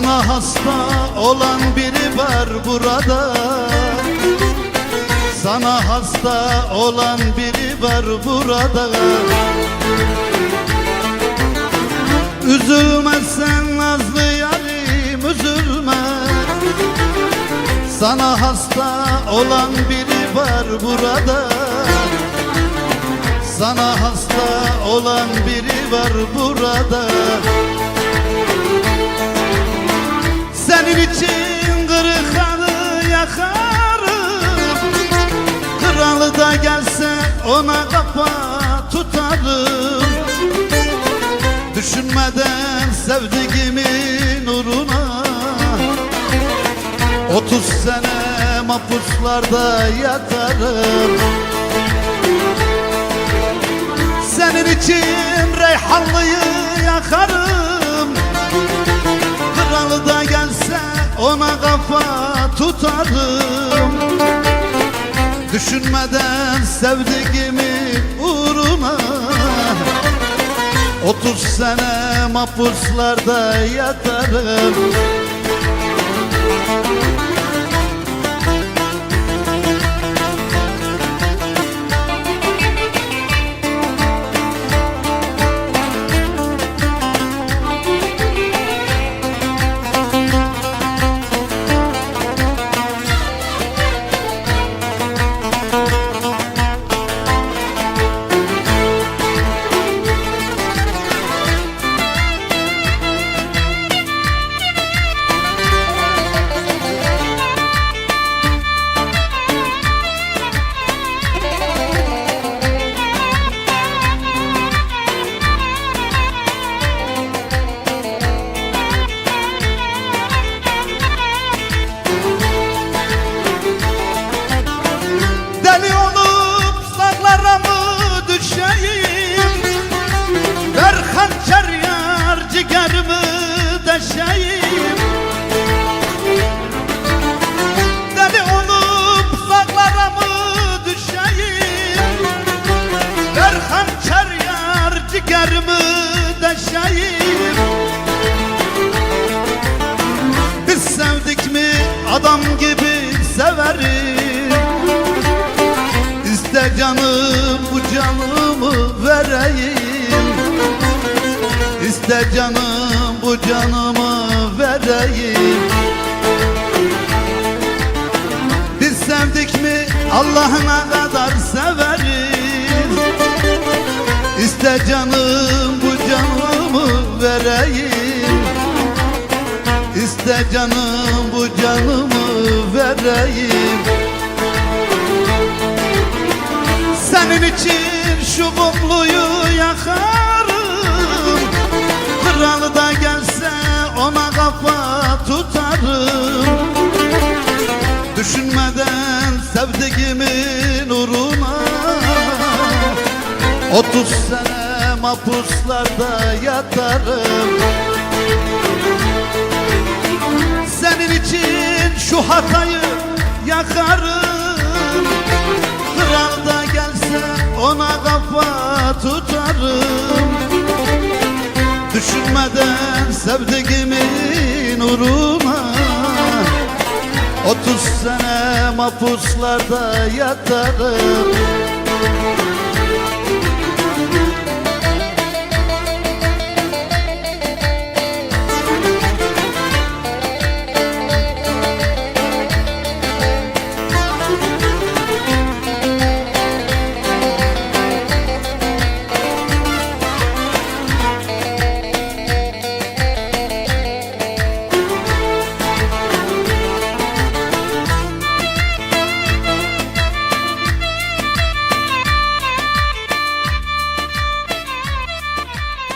Sana hasta olan biri var burada. Sana hasta olan biri var burada. Üzülme sen nazlı yarim üzülme. Sana hasta olan biri var burada. Sana hasta olan biri var burada Senin için kırık yakarım. Kralı da gelse ona kafa tutarım. Düşünmeden sevdiğimin uğruna Otuz sene mahpuslarda yatarım. Senin için reyhanlıyı yakarım tutarım Düşünmeden sevdiğimin uğruna Otuz sene mahpuslarda yatarım ciğerimi deşeyim Biz sevdik mi adam gibi severiz İste canım bu canımı vereyim. İste canım bu canımı vereyim. Biz sevdik mi Allah'ına kadar severiz İste canım bu canımı vereyim. İste canım bu canımı vereyim. Senin için şu kumluyu yakarım. Kralı da gelse ona kafa tutarım. Düşünmeden sevdiğimin uğruna Otuz sene mahpuslarda yatarım. Senin için şu hatayı yakarım. Kral da gelse ona kafa tutarım. Düşünmeden sevdiğimin uğruna Otuz sene mahpuslarda yatarım